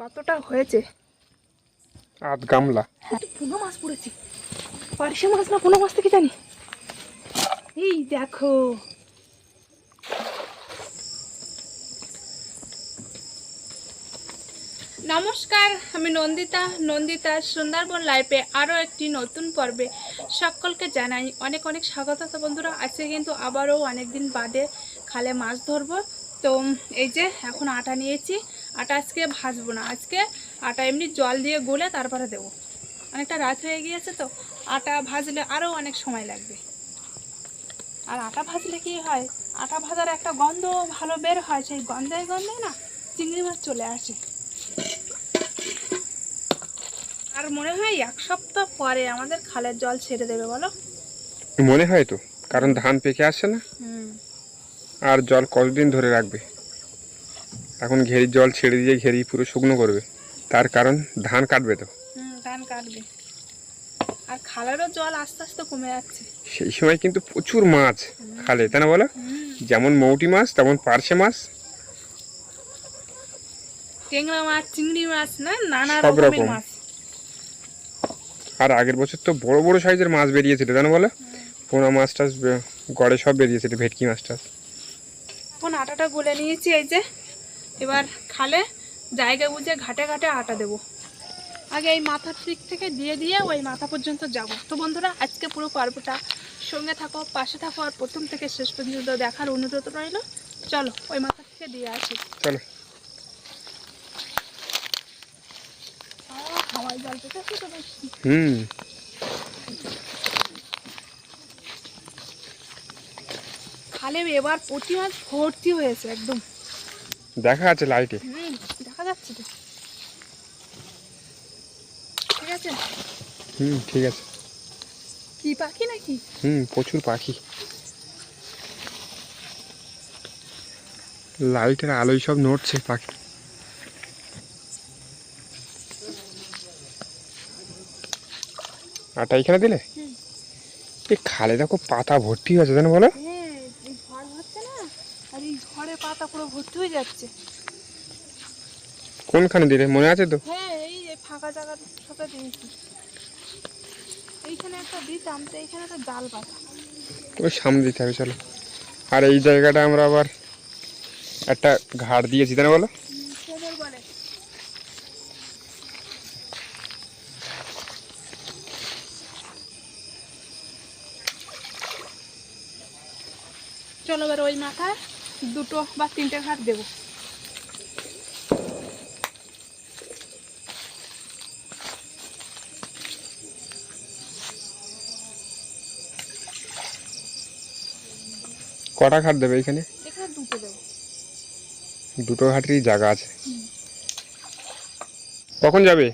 কতটা হয়েছে? আধ গামলা। হ্যাঁ পুনো মাছ পড়েছি। পার্শে মাছ না পুনো মাছ থেকে জানি? এই দেখো। নমস্কার আমি নন্দিতা। নন্দিতা সুন্দরবন লাইফে আরও একটি নতুন পর্বে সকলকে জানাই অনেক অনেক স্বাগত। বন্ধুরা আজকে কিন্তু আবারও অনেক দিন বাদে খালে মাছ ধরবো। তো এই যে এখন আটা নিয়েছি। আটা আজকে ভাজবো না। আজকে আটা এমনি জল দিয়ে গুলে তারপরে দেবো। অনেকটা রাত হয়ে গিয়েছে তো আটা ভাজলে আরও অনেক সময় লাগবে। আর আটা ভাজলে কি হয়? আটা ভাজার একটা গন্ধ ভালো বের হয় সেই গন্ধে গন্ধে না চিংড়ি মাছ চলে আসে। আর মনে হয় এক সপ্তাহ পরে আমাদের খালের জল ছেড়ে দেবে বলো? মনে হয় তো কারণ ধান পেকে আসছে না। হুম। আর জল কতদিন ধরে রাখবে? এখন ঘেরির জল ছেড়ে দিয়ে ঘেরি পুরো শুকনো করবে। তার কারণ ধান কাটবে তো। ধান কাটবে। আর খালেরও জল আস্তে আস্তে কমে যাচ্ছে। সেই সময় কিন্তু প্রচুর মাছ খালে তাই না বলো? যেমন মৌটি মাছ তেমন পার্শে মাছ। টেংরা মাছ চিংড়ি মাছ না নানা সব রকমের রকম। মাছ। আর আগের বছর তো বড় বড় সাইজের মাছ বেরিয়েছিল জানো বলো? পোনা মাছ টাছ গড়ে সব বেরিয়েছিল ভেটকি মাছ টাছ। এখন আটাটা গুলে নিয়েছি এই যে। এবার খালে জায়গা বুঝে ঘাটে ঘাটে আটা দেবো। আগে এই মাথার দিক থেকে দিয়ে দিয়ে ওই মাথা পর্যন্ত যাব। তো বন্ধুরা আজকে পুরো পর্বটা সঙ্গে থাকো পাশে থাকো আর প্রথম থেকে শেষ পর্যন্ত দেখার অনুরোধ রইল। চলো ওই মাথা থেকে দিয়ে আসি। চলো। হুম। খালে এবার প্রতি মাছ ভর্তি হয়েছে একদম। দেখা আছে লাইটে হুম দেখা যাচ্ছে তো। ঠিক আছে? হুম ঠিক আছে। কি পাখি নাকি? হুম প্রচুর পাখি। লাইটের আলোয় সব নড়ছে পাখি। আটা এখানে দিলে। এই খালে দেখো পাতা ভর্তি হয়েছে জানো বলো হ্যাঁ এই ঝড় হচ্ছে না আর এই ঝড়ে পাতা পুরো ভর্তি হয়ে যাচ্ছে কোনখানে দিলে? মনে আছে তো? হ্যাঁ এই যে ফাঁকা জায়গার সাথে দিয়েছি। এইখানে একটা দিতাম তো এইখানে একটা জাল পাতা ওই সামনে দিতে হবে চলো। আর এই জায়গাটা আমরা আবার একটা ঘাট দিয়েছি তাই না বলো? চলো এবার ওই মাথায় দুটো বা তিনটে ঘাট দেবো। কটা ঘাট দেবে এখানে? দুটো ঘাটেরই জায়গা আছে। কখন যাবে?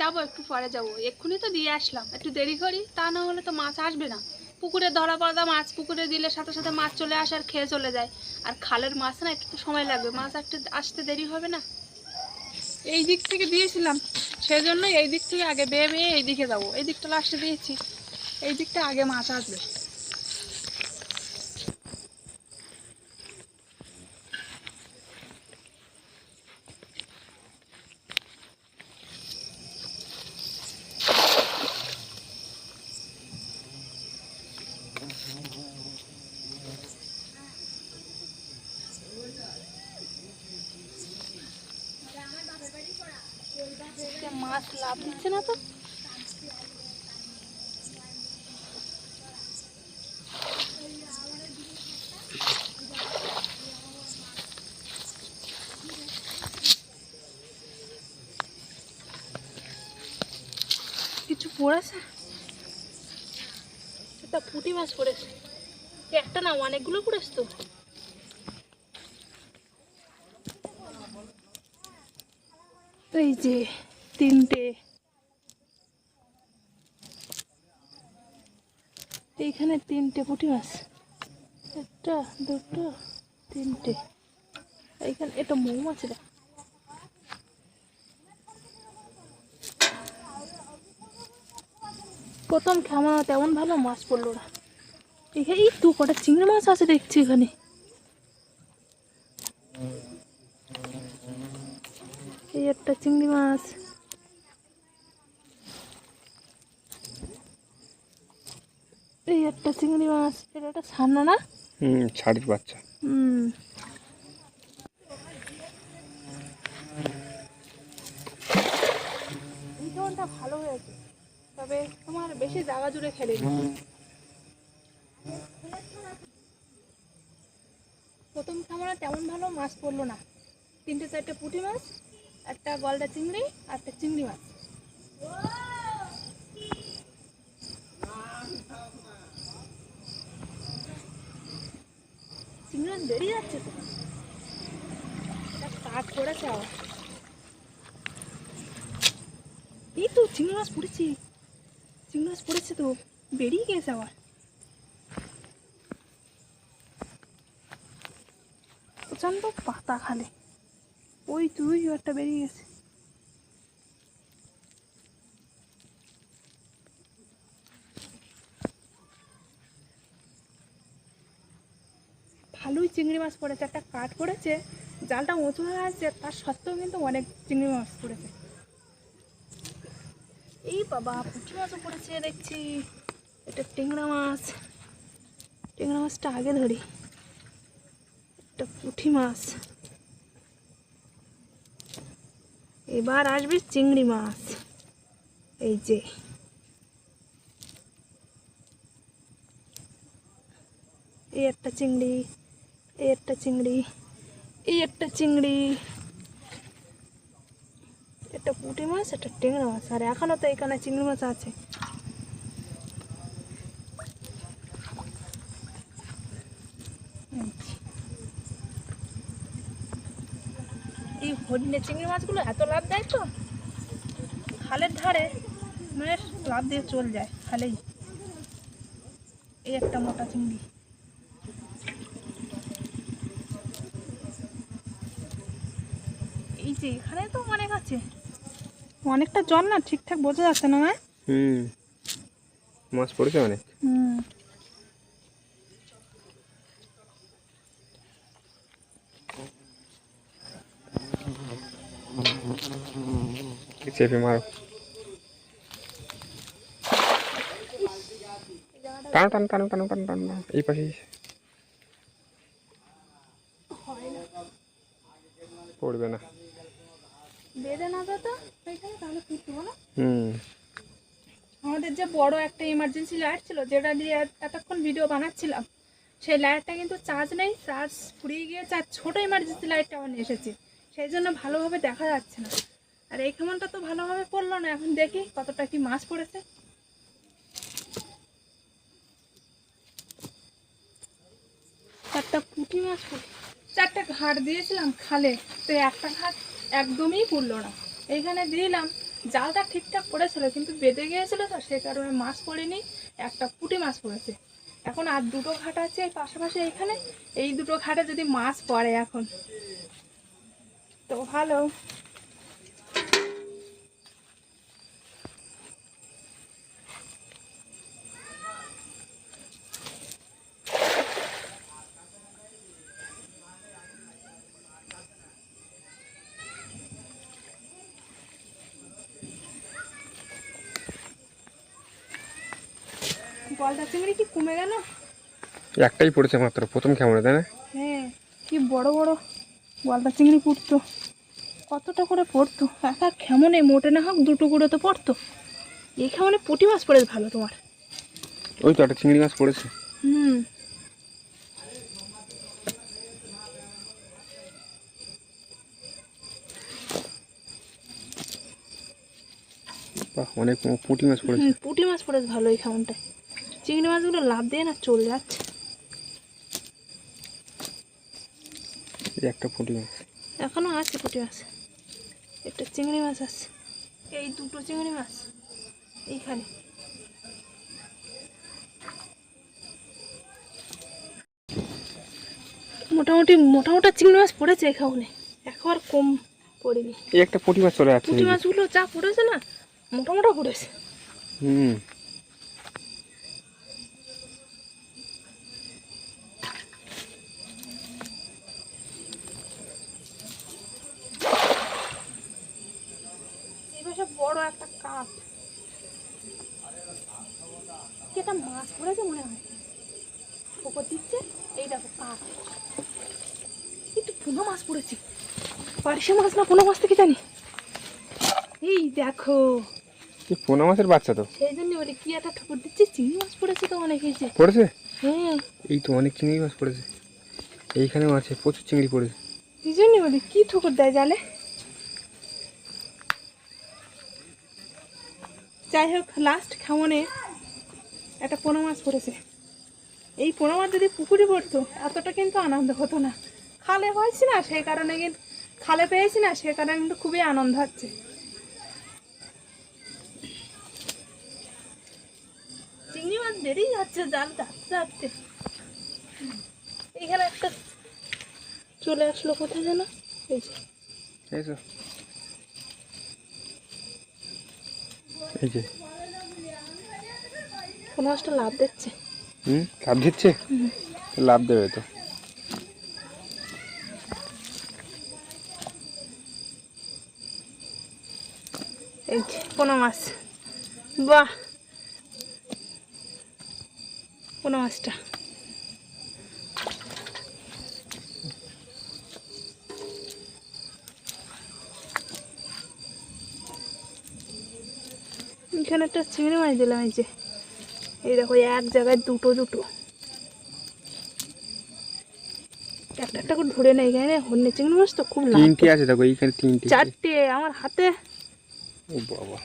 যাব একটু পরে যাব। এক্ষুনি তো দিয়ে আসলাম। একটু দেরি করি তা না হলে তো মাছ আসবে না। পুকুরে ধরা পড়া মাছ পুকুরে দিলে সাথে সাথে মাছ চলে আসে আর খেয়ে চলে যায়। আর খালের মাছ না একটু সময় লাগবে। মাছ একটু আসতে দেরি হবে না। এই দিক থেকে দিয়েছিলাম। সেই জন্য এই দিক থেকে আগে বেয়ে বেয়ে এই দিকে যাব। এই দিকটা লাস্টে দিয়েছি। এই দিকটা আগে মাছ আসবে। মাছ দিচ্ছে না তো? কিছু পড়েছে? একটা পুঁটি মাছ পড়েছে। একটা না, অনেকগুলো পড়েছে তো? এই যে তিনটে। এইখানে তিনটে পুঁটি মাছ। একটা, দুটো, তিনটে। এইখানে এটা মৌমাছিটা প্রথম খামা তেমন ভালো মাছ পড়ল না। এখানে এই দু কটা চিংড়ি মাছ আছে দেখছি এখানে। এই একটা একটা চিংড়ি মাছ এই একটা চিংড়ি মাছ এটা একটা না? হুম ছাড়ির বাচ্চা। হুম। ভালো হয়েছে তবে তোমার বেশি জায়গা জুড়ে খেলে প্রথম খামারে তেমন ভালো মাছ পড়ল না। তিনটে চারটে পুঁটি মাছ একটা গলদা চিংড়ি আর একটা চিংড়ি মাছ। চিংড়ি বেরিয়ে যাচ্ছে তো। কাজ করেছে এই তো চিংড়ি মাছ পড়েছি। চিংড়ি মাছ পড়েছে তো, বেরিয়ে গেছে আবার। প্রচণ্ড পাতা খালে। ওই তুই একটা বেরিয়ে গেছে। ভালোই চিংড়ি মাছ পড়েছে, একটা কাঠ পড়েছে, জালটা উঁচু হয়ে আছে, তার সত্ত্বেও কিন্তু অনেক চিংড়ি মাছ পড়েছে। এই বাবা, পুঁটি মাছও পড়েছে দেখছি। এটা টেংরা মাছ। টেংরা মাছটা আগে ধরি। একটা পুঁটি মাছ। এবার আসবে চিংড়ি মাছ। এই যে। এই একটা চিংড়ি। এই একটা চিংড়ি, এই একটা চিংড়ি। একটা পুঁটি মাছ একটা টেংরা মাছ। আর এখনও তো এখানে চিংড়ি মাছ আছে। এই হরিণে চিংড়ি মাছগুলো এত লাভ দেয় তো? খালের ধারে মানে লাভ দিয়ে চল যায়, খালেই। এই একটা মোটা চিংড়ি। এখানে তো অনেক আছে। অনেকটা জল না ঠিকঠাক বোঝা যাচ্ছে না না? হুম। মাছ পড়েছে অনেক। হুম। চেপে মারো। টানো টানো টানো টানো টানো টানো টানো। এই পাশে পড়বে না বেঁধে না তো সেইখানে তাহলে ফুটবো না হুম আমাদের যে বড় একটা ইমার্জেন্সি লাইট ছিল, যেটা দিয়ে এতক্ষণ ভিডিও বানাচ্ছিলাম। সেই লাইটটা কিন্তু চার্জ নেই চার্জ ফুরিয়ে গিয়েছে আর ছোটো ইমার্জেন্সি লাইটটা আমার এসেছে। সেই জন্য ভালোভাবে দেখা যাচ্ছে না। আর এই খামানটা তো ভালোভাবে পড়ল না, এখন দেখি কতটা কি মাছ পড়েছে। চারটা পুঁটি মাছ চারটা ঘাট দিয়েছিলাম খালে, তো একটা ঘাট একদমই পড়ল না। এইখানে দিলাম জালটা ঠিকঠাক পড়েছিল, কিন্তু বেঁধে গিয়েছিল তো সে কারণে মাছ পড়েনি, একটা পুটি মাছ পড়েছে। এখন আর দুটো ঘাট আছে পাশাপাশি এখানে, এই দুটো ঘাটে যদি মাছ পড়ে এখন। তো ভালো। গলদা চিংড়ি কি কমে গেল? একটাই পড়েছে মাত্র প্রথম কেমন তাই না? হ্যাঁ কি বড় বড় গলদা চিংড়ি পড়তো। কতটা করে পড়তো? একা কেমনে মোটে না হোক দুটো করে তো পড়তো। এই কেমনে পুঁটি মাছ পড়ে ভালো তোমার? ওই তো একটা চিংড়ি মাছ পড়েছে। হুম। বাহ অনেক পুঁটি মাছ পড়েছে। পুঁটি মাছ পড়ে ভালো এই খামনটায় চিংড়ি মাছগুলো লাভ দিয়ে না চলে যাচ্ছে। একটা পুঁটি মাছ। এখনও আছে পুঁটি মাছ। একটা চিংড়ি মাছ আছে। এই দুটো চিংড়ি মাছ। এইখানে। মোটামুটি মোটা মোটা চিংড়ি মাছ পড়েছে এখানে। একবার কম পড়েনি। এই একটা পুঁটি মাছ চলে যাচ্ছে পুঁটি মাছগুলো যা পড়েছে না মোটা মোটা পড়েছে। হুম বড় কাপ একটা মাছ পড়েছে মনে হয়? ওপর দিচ্ছে এই দেখো কাপ একটু পুনো মাছ পড়েছে। পার্শে মাছ না পুনো মাছ থেকে জানি? এই দেখো। কি পোনা মাছের বাচ্চা তো। সেই জন্য বলি কি একটা ঠুকুর দিচ্ছে চিংড়ি মাছ পড়েছে তো অনেক হয়েছে পড়েছে? হ্যাঁ। এই তো অনেক চিংড়ি মাছ পড়েছে। এইখানেও আছে প্রচুর চিংড়ি পড়েছে। এই জন্য বলি কি ঠুকুর দেয় জালে? যাই হোক লাস্ট খামনে একটা পোনা মাছ পড়েছে। এই পোনা মাছ যদি পুকুরে পড়তো, এতটা কিন্তু আনন্দ হতো না। খালে হয়েছি না, সেই কারণে কিন্তু খালে পেয়েছি না সে কারণে কিন্তু খুবই আনন্দ হচ্ছে। চিংড়ি মাছ বেরিয়ে যাচ্ছে জাল যাচ্ছে। এখানে একটা চলে আসলো কোথায় যেন? এই যে। এই যে। কোনো মাছটা লাভ দিচ্ছে। হুম? লাভ দিচ্ছে? লাভ দেবে তো। এই যে কোনো মাছ। বাহ! পোনা মাছটা। এখানে একটা চিংড়ি মাছ দিলাম এই যে। এই দেখো এক জায়গায় দুটো দুটো। একটা একটা করে ধরে নেই এখানে হন্যে চিংড়ি মাছ তো খুব তিনটে আছে দেখো এইখানে তিনটে। চারটে আমার হাতে। ও বাবা।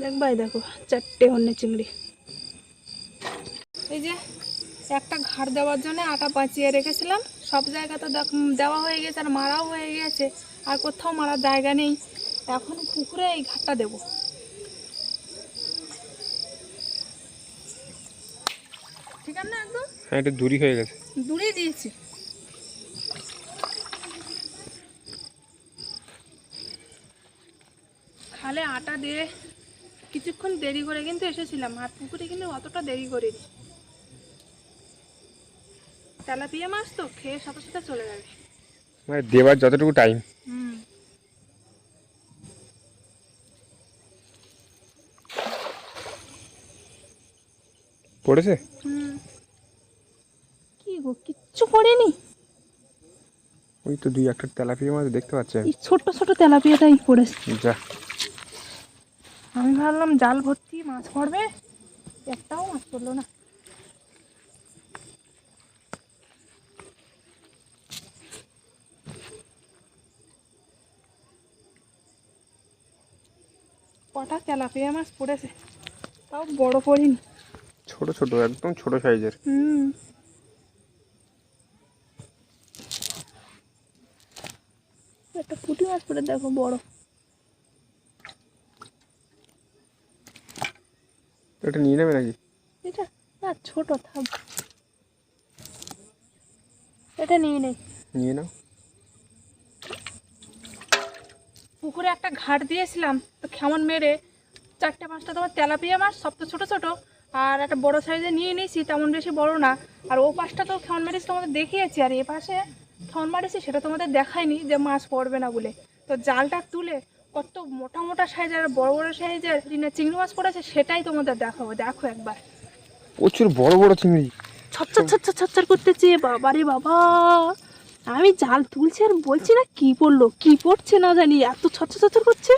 দেখ ভাই দেখো চারটে হন্যে চিংড়ি। এই যে একটা ঘাড় দেওয়ার জন্য আটা পাচিয়ে রেখেছিলাম। সব জায়গাতে দেখ- দেওয়া হয়ে গেছে আর মারাও হয়ে গেছে। আর কোথাও মারার জায়গা নেই। এখন পুকুরে এই ঘাটটা দেবো ঠিক আছে না হ্যাঁ একটু দূরই হয়ে গেছে। দূরে দিয়েছি। খালে আটা দিয়ে কিছুক্ষণ দেরি করে কিন্তু এসেছিলাম আর পুকুরে কিন্তু অতটা দেরি করিনি। তেলাপিয়া মাছ তো খেয়ে সাথে সাথে চলে যাবে। মানে দেবার যতটুকু টাইম হুম। পড়েছে? হুম। গো কিচ্ছু পড়েনি। ওই তো দুই একটা তেলাপিয়া মাছ দেখতে পাচ্ছেন। এই ছোট ছোট তেলাপিয়াটাই পড়েছে। যা। আমি ভাবলাম জাল ভর্তি মাছ পড়বে। একটাও মাছ পড়ল না। কটা তেলাপিয়া মাছ পড়েছে তাও বড় পড়িনি। ছোট ছোট একদম ছোট সাইজের। হুম একটা পড়ে দেখো বড়। এটা নিয়ে নেবে নাকি? এটা? না ছোট থাক এটা নিয়ে নেই। নিয়ে নাও। পুকুরে একটা ঘাট দিয়েছিলাম তো কেমন মেরে চারটে পাঁচটা তোমার তেলাপিয়া মাছ সব তো ছোটো ছোটো আর একটা বড় সাইজে নিয়ে নিয়েছি তেমন বেশি বড় না। আর ও পাশটা তো কেমন মেরেছি তোমাদের দেখিয়েছি আর এ পাশে কেমন মারেছি সেটা তোমাদের দেখায়নি যে মাছ পড়বে না বলে। তো জালটা তুলে কত মোটা মোটা সাইজের আর বড় বড় সাইজের চিংড়ি মাছ পড়েছে সেটাই তোমাদের দেখাবো। দেখো একবার। প্রচুর বড় বড় চিংড়ি। ছচ্ছর ছচ্ছর ছচ্ছর করতেছে। বাবারে বাবা। আমি জাল তুলছি আর বলছি না কি পড়ল কি পড়ছে না জানি। এত ছচ্ছর ছচ্ছর করছে।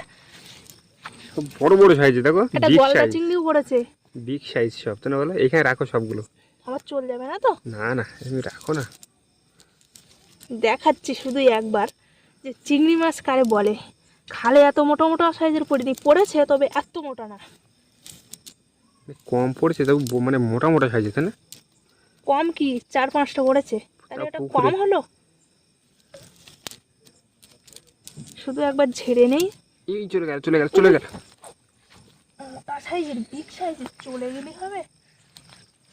সব বড় বড় সাইজে দেখো একটা বিগ গলদা চিংড়িও পড়েছে। বিগ সাইজ সব তো না বলো? এখানে রাখো সবগুলো। আমার চল যাবে না তো? না না তুমি রাখো না। দেখাচ্ছি শুধু একবার। যে চিংড়ি মাছ কারে বলে? খালে এত মোটা মোটা সাইজের পড়িনি পড়েছে তবে এত মোটা না। কম পড়েছে তবু মানে মোটা মোটা সাইজে তাই না? কম কি? চার পাঁচটা পড়েছে। তাহলে এটা কম হলো? শুধু একবার ঝেড়ে নেই। এই চলে গেল চলে গেল চলে গেল। মোটা সাইজের বিগ সাইজের চলে গেলে হবে।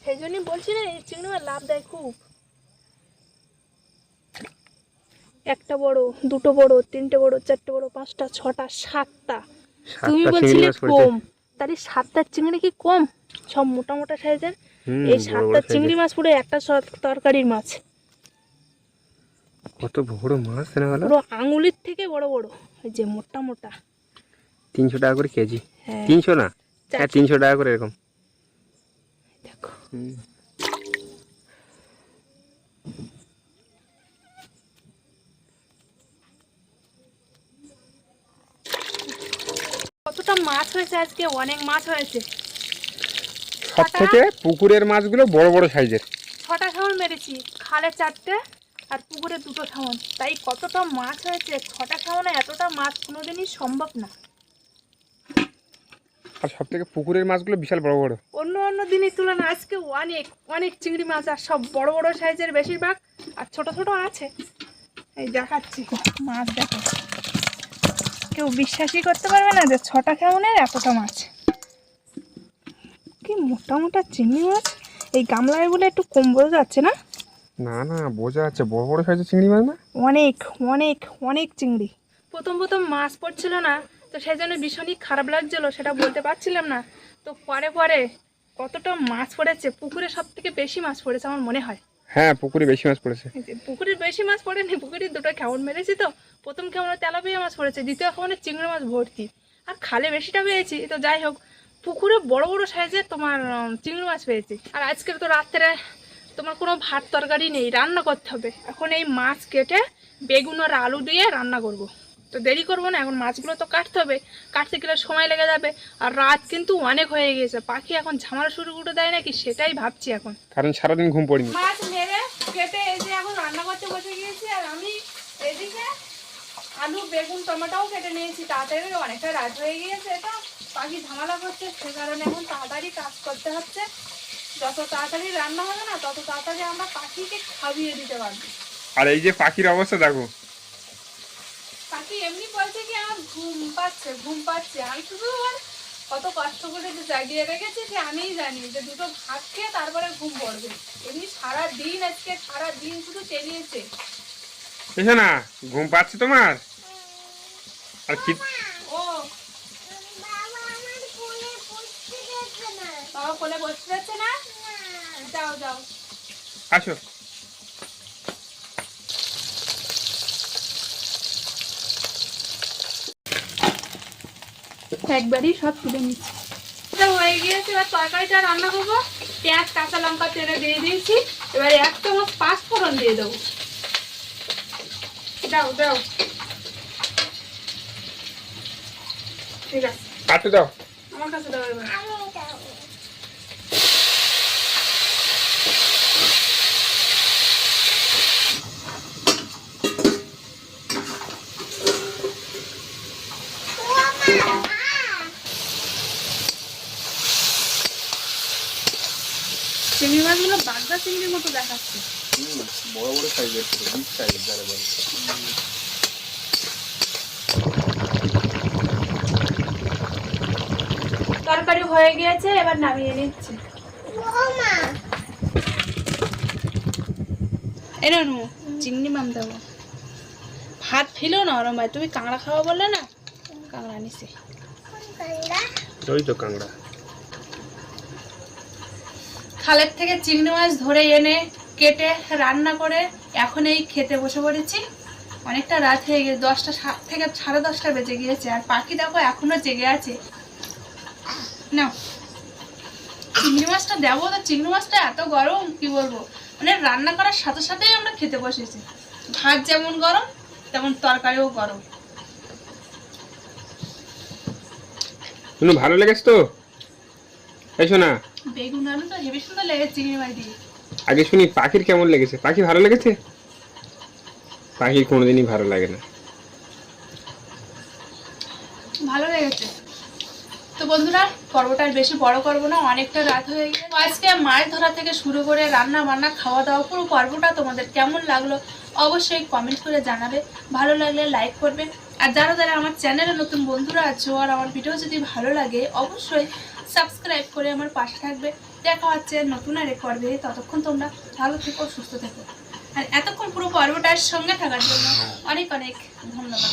সেই জন্যই বলছি না চিংড়ি মাছ লাভ দেয় খুব। একটা বড় দুটো বড় তিনটে বড় চারটে বড় পাঁচটা ছটা সাতটা। তুমি বলছিলে কম। তাহলে সাতটা চিংড়ি কি কম? সব মোটা মোটা সাইজের এই সাতটা চিংড়ি মাছ পুরো একটা তরকারির মাছ। কত বড় মাছ না বলো পুরো আঙুলির থেকে বড় বড় এই যে মোটা মোটা। তিনশো টাকা করে কেজি। হ্যাঁ। তিনশো না? হ্যাঁ। তিনশো টাকা করে এরকম। দেখো। কতটা মাছ হয়েছে আজকে? অনেক মাছ হয়েছে। সব থেকে পুকুরের মাছগুলো বড় বড় সাইজের। ছটা ছাগল মেরেছি খালে চারটে আর পুকুরে দুটো ছাগল তাই কতটা মাছ হয়েছে? ছটা ছাগলে এতটা মাছ কোনোদিনই সম্ভব না। আর সব থেকে পুকুরের মাছগুলো বিশাল বড় বড়। অন্য অন্য দিনের তুলনায় আজকে অনেক অনেক চিংড়ি মাছ আর সব বড় বড় সাইজের বেশিরভাগ আর ছোট ছোট আছে। এই দেখাচ্ছি মাছ দেখো কেউ বিশ্বাসই করতে পারবে না যে ছটা কেমনের এতটা মাছ। কি মোটা মোটা চিংড়ি মাছ? এই গামলায় বলে একটু কম বোঝা যাচ্ছে না? না না বোঝা যাচ্ছে। বড় বড় সাইজের চিংড়ি মাছ না? অনেক অনেক অনেক চিংড়ি। প্রথম প্রথম মাছ পড়ছিল না তো সেই জন্য ভীষণই খারাপ লাগছিল সেটা বলতে পারছিলাম না। তো পরে পরে কতটা মাছ পড়েছে পুকুরে সব থেকে বেশি মাছ পড়েছে আমার মনে হয়। হ্যাঁ পুকুরে বেশি মাছ পড়েছে। পুকুরে বেশি মাছ পড়েনি, পুকুরে দুটো কেমন মেরেছি তো। প্রথম কেমন তেলাপিয়া মাছ পড়েছে, দ্বিতীয় কেমন চিংড়ি মাছ ভর্তি। আর খালে বেশিটা পেয়েছি, তো যাই হোক, পুকুরে বড় বড় সাইজের তোমার চিংড়ি মাছ পেয়েছি। আর আজকের তো রাত্রে তোমার কোনো ভাত তরকারি নেই, রান্না করতে হবে। এখন এই মাছ কেটে বেগুন আর আলু দিয়ে রান্না করব। তো দেরি করব না এখন মাছগুলো তো কাটতে হবে। কাটতে গেলে সময় লেগে যাবে। আর রাত কিন্তু অনেক হয়ে গেছে। পাখি এখন ঝামেলা শুরু করে দেয় নাকি সেটাই ভাবছি এখন। কারণ সারাদিন ঘুম পড়িনি মাছ মেরে কেটে এই যে এখন রান্না করতে বসে গিয়েছি আর আমি এদিকে আলু বেগুন টমেটোও কেটে নিয়েছি। তাড়াতাড়ি অনেকটা রাত হয়ে গিয়েছে এটা পাখি ঝামেলা করছে। সে কারণে এখন তাড়াতাড়ি কাজ করতে হচ্ছে। যত তাড়াতাড়ি রান্না হবে না তত তাড়াতাড়ি আমরা পাখিকে খাবিয়ে দিতে পারব। আর এই যে পাখির অবস্থা দেখো। পাখি এমনি বলছে কি আমার ঘুম পাচ্ছে ঘুম পাচ্ছে। আমি শুধু আর কত কষ্ট করে যে জাগিয়ে রেখেছি সে আমিই জানি যে দুটো ভাত খেয়ে তারপরে ঘুম পড়বে। এমনি সারা দিন আজকে সারা দিন শুধু চেলিয়েছে এসো না ঘুম পাচ্ছে তোমার? আর কি ও। বাবা কোলে বসতে যাচ্ছে না। যাও যাও। আসো। একবারই সব তুলে নিচ্ছি। হয়ে গিয়েছে এবার তরকারিটা রান্না করব পেঁয়াজ কাঁচা লঙ্কা তেলে দিয়ে দিয়েছি। এবার এক চামচ পাঁচ ফোরন দিয়ে দেবো। দাও দাও। ঠিক আছে। দাও। আমার কাছে দাও এবার চিংড়ি মাছগুলো চিংড়ির মতো দেখাচ্ছে। বড় বড় সাইজের বিগ সাইজের যারা বলে। তরকারি হয়ে গিয়েছে এবার নামিয়ে নিচ্ছি। এনে নু চিংড়ি মাম দেবো। ভাত ফিলো না ওরম ভাই তুমি কাঁকড়া খাওয়া বললে না? কাঁকড়া নিছি ওই তো কাংড়া খালের থেকে চিংড়ি মাছ ধরে এনে কেটে রান্না করে এখন এই খেতে বসে পড়েছি। অনেকটা রাত হয়ে গেছে, দশটা সা- থেকে সাড়ে দশটা বেজে গিয়েছে, আর পাখি দেখো এখনও জেগে আছে। না চিংড়ি মাছটা দেবো তো, চিংড়ি মাছটা এত গরম, কি বলব? মানে রান্না করার সাথে সাথেই আমরা খেতে বসেছি। ভাত যেমন গরম, তেমন তরকারিও গরম। ভালো লেগেছে তো? না বেগুন আলু তো হেভি সুন্দর লেগেছে চিংড়ি মাছ দিয়ে। আগে শুনি পাখির কেমন লেগেছে? পাখি ভালো লেগেছে? পাখির কোনোদিনই ভালো লাগে না। ভালো লেগেছে। তো বন্ধুরা পর্বটা আর বেশি বড় করব না অনেকটা রাত হয়ে গেছে। আজকে মাছ ধরা থেকে শুরু করে রান্না বান্না খাওয়া দাওয়া পুরো পর্বটা তোমাদের কেমন লাগল অবশ্যই কমেন্ট করে জানাবে। ভালো লাগলে লাইক করবে। আর যারা যারা আমার চ্যানেলে নতুন বন্ধুরা আছো আর আমার ভিডিও যদি ভালো লাগে অবশ্যই সাবস্ক্রাইব করে আমার পাশে থাকবে। দেখা হচ্ছে নতুন আর এক পর্বে। ততক্ষণ তোমরা ভালো থেকো সুস্থ থেকো। আর এতক্ষণ পুরো পর্বটার সঙ্গে থাকার জন্য অনেক অনেক ধন্যবাদ।